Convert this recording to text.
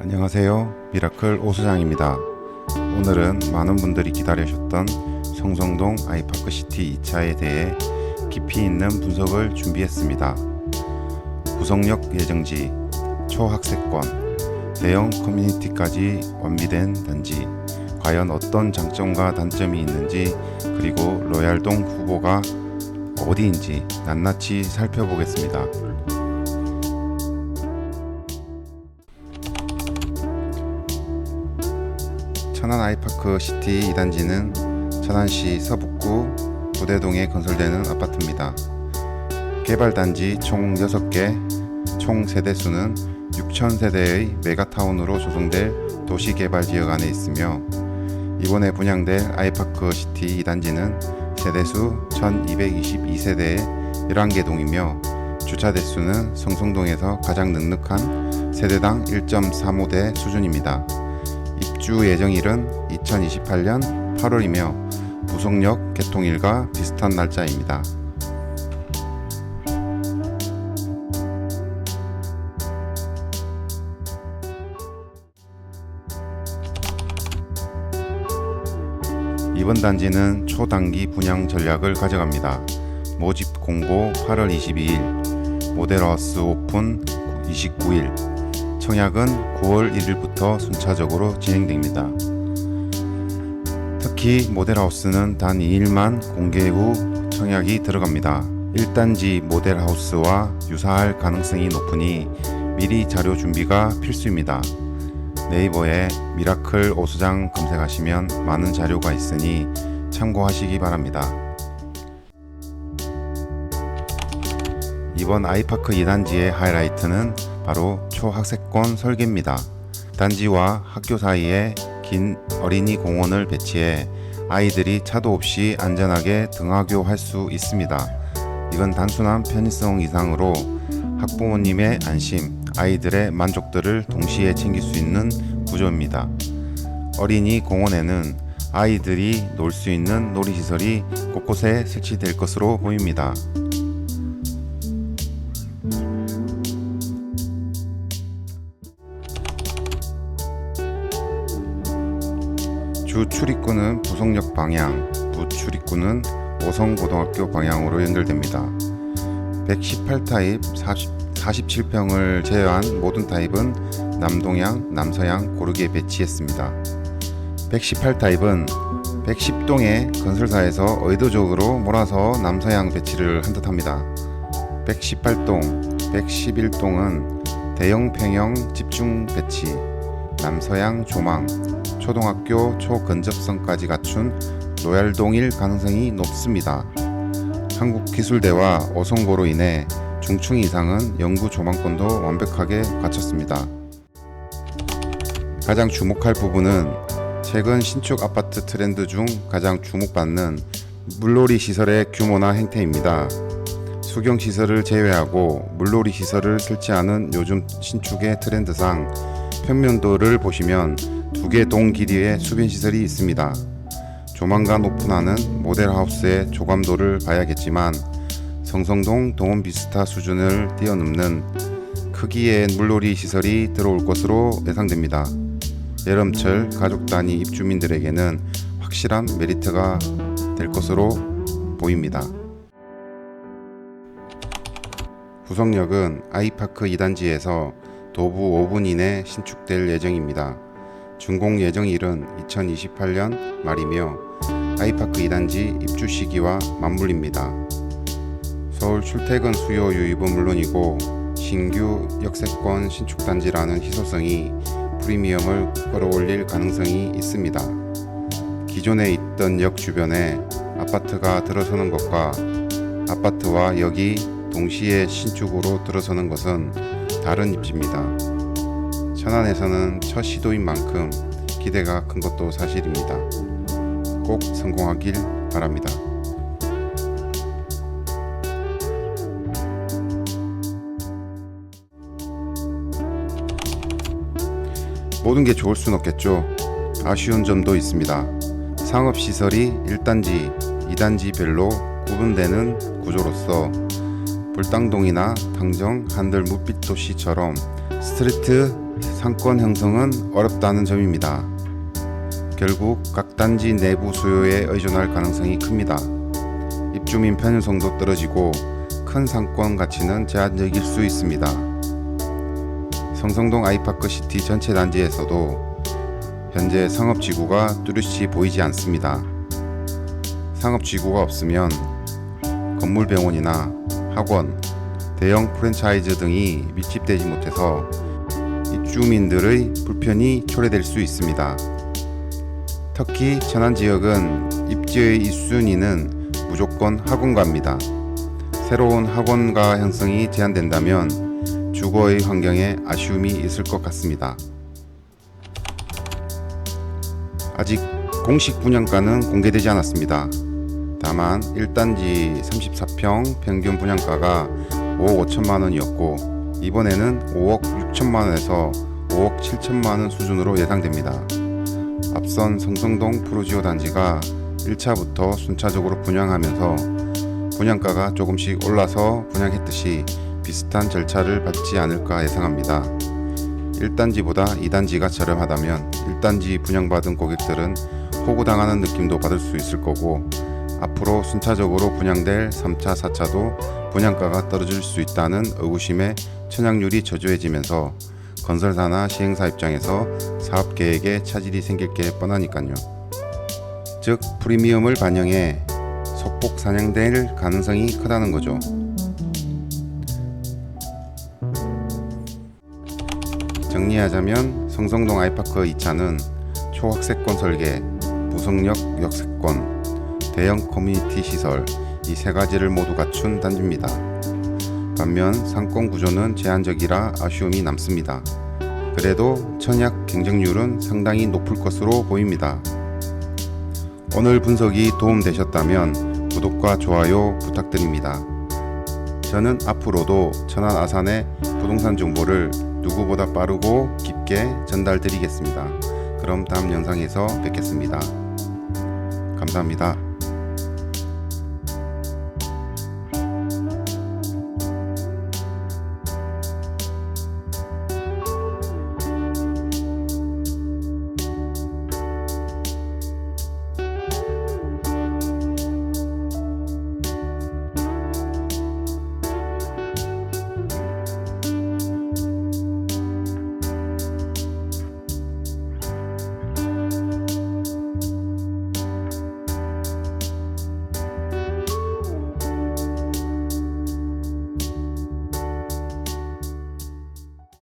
안녕하세요. 미라클 오수장입니다. 오늘은 많은 분들이 기다리셨던 성성동 아이파크 시티 2차에 대해 깊이 있는 분석을 준비했습니다. 구성역 예정지, 초학세권, 대형 커뮤니티까지 완비된 단지, 과연 어떤 장점과 단점이 있는지, 그리고 로얄동 후보가 어디인지 낱낱이 살펴보겠습니다. 천안 아이파크 시티 2단지는 천안시 서북구 부대동에 건설되는 아파트입니다. 개발 단지 총 6개, 총 세대수는 6,000세대의 메가타운으로 조성될 도시개발 지역 안에 있으며 이번에 분양될 아이파크 시티 2단지는 세대수 1,222세대의 11개 동이며 주차 대수는 성송동에서 가장 넉넉한 세대당 1.35대 수준입니다. 입주 예정일은 2028년 8월이며 부속역 개통일과 비슷한 날짜입니다. 이번 단지는 초단기 분양 전략을 가져갑니다. 모집 공고 8월 22일, 모델하우스 오픈 29일, 청약은 9월 1일부터 순차적으로 진행됩니다. 특히 모델하우스는 단 2일만 공개 후 청약이 들어갑니다. 1단지 모델하우스와 유사할 가능성이 높으니 미리 자료 준비가 필수입니다. 네이버에 미라클 오수장 검색하시면 많은 자료가 있으니 참고하시기 바랍니다. 이번 아이파크 2단지의 하이라이트는 바로 초학생권 설계입니다. 단지와 학교 사이에 긴 어린이 공원을 배치해 아이들이 차도 없이 안전하게 등하교할 수 있습니다. 이건 단순한 편의성 이상으로 학부모님의 안심, 아이들의 만족들을 동시에 챙길 수 있는 구조입니다. 어린이 공원에는 아이들이 놀 수 있는 놀이시설이 곳곳에 설치될 것으로 보입니다. 주 출입구는 부속역 방향, 부출입구는 오성고등학교 방향으로 연결됩니다. 118타입 40, 47평을 제외한 모든 타입은 남동향, 남서향 고르게 배치했습니다. 118타입은 110동의 건설사에서 의도적으로 몰아서 남서향 배치를 한 듯합니다. 118동, 111동은 대형 평형 집중 배치, 남서향 조망, 초등학교 초근접성까지 갖춘 로얄동일 가능성이 높습니다. 한국기술대와 어성고로 인해 중층 이상은 영구 조망권도 완벽하게 갖췄습니다. 가장 주목할 부분은 최근 신축 아파트 트렌드 중 가장 주목받는 물놀이 시설의 규모나 행태입니다. 수경 시설을 제외하고 물놀이 시설을 설치하는 요즘 신축의 트렌드상 평면도를 보시면 두 개 동 길이의 수변 시설이 있습니다. 조만간 오픈하는 모델하우스의 조감도를 봐야겠지만 성성동 동원 비스타 수준을 뛰어넘는 크기의 물놀이 시설이 들어올 것으로 예상됩니다. 여름철 가족 단위 입주민들에게는 확실한 메리트가 될 것으로 보입니다. 구성역은 아이파크 2단지에서 도부 5분 이내 신축될 예정입니다. 준공 예정일은 2028년 말이며 아이파크 2단지 입주 시기와 맞물립니다. 서울 출퇴근 수요 유입은 물론이고 신규 역세권 신축단지라는 희소성이 프리미엄을 끌어올릴 가능성이 있습니다. 기존에 있던 역 주변에 아파트가 들어서는 것과 아파트와 역이 동시에 신축으로 들어서는 것은 다른 입지입니다. 천안에서는 첫 시도인 만큼 기대가 큰 것도 사실입니다. 꼭 성공하길 바랍니다. 모든 게 좋을 순 없겠죠. 아쉬운 점도 있습니다. 상업시설이 1단지, 2단지별로 구분되는 구조로서 불당동이나 당정, 한들 묵빛도시처럼 스트리트 상권 형성은 어렵다는 점입니다. 결국 각 단지 내부 수요에 의존할 가능성이 큽니다. 입주민 편의성도 떨어지고 큰 상권 가치는 제한적일 수 있습니다. 성성동 아이파크 시티 전체 단지에서도 현재 상업지구가 뚜렷이 보이지 않습니다. 상업지구가 없으면 건물병원이나 학원, 대형 프랜차이즈 등이 밀집되지 못해서 입주민들의 불편이 초래될 수 있습니다. 특히 천안 지역은 입지의 1순위는 무조건 학원가입니다. 새로운 학원가 형성이 제한된다면 주거의 환경에 아쉬움이 있을 것 같습니다. 아직 공식 분양가는 공개되지 않았습니다. 다만 1단지 34평 평균 분양가가 5억 5천만 원이었고 이번에는 5억 6천만 원에서 5억 7천만 원 수준으로 예상됩니다. 앞선 성성동 프로지오 단지가 1차부터 순차적으로 분양하면서 분양가가 조금씩 올라서 분양했듯이 비슷한 절차를 밟지 않을까 예상합니다. 1단지보다 2단지가 저렴하다면 1단지 분양받은 고객들은 호구당하는 느낌도 받을 수 있을 거고 앞으로 순차적으로 분양될 3차, 4차도 분양가가 떨어질 수 있다는 의구심에 천양률이 저조해지면서 건설사나 시행사 입장에서 사업 계획에 차질이 생길 게 뻔하니까요. 즉 프리미엄을 반영해 속폭 사냥될 가능성이 크다는 거죠. 정리하자면 성성동 아이파크 2차는 초학세권 설계, 무성역 역세권, 대형 커뮤니티 시설 이 세 가지를 모두 갖춘 단지입니다. 반면 상권 구조는 제한적이라 아쉬움이 남습니다. 그래도 청약 경쟁률은 상당히 높을 것으로 보입니다. 오늘 분석이 도움되셨다면 구독과 좋아요 부탁드립니다. 저는 앞으로도 천안 아산의 부동산 정보를 누구보다 빠르고 깊게 전달드리겠습니다. 그럼 다음 영상에서 뵙겠습니다. 감사합니다.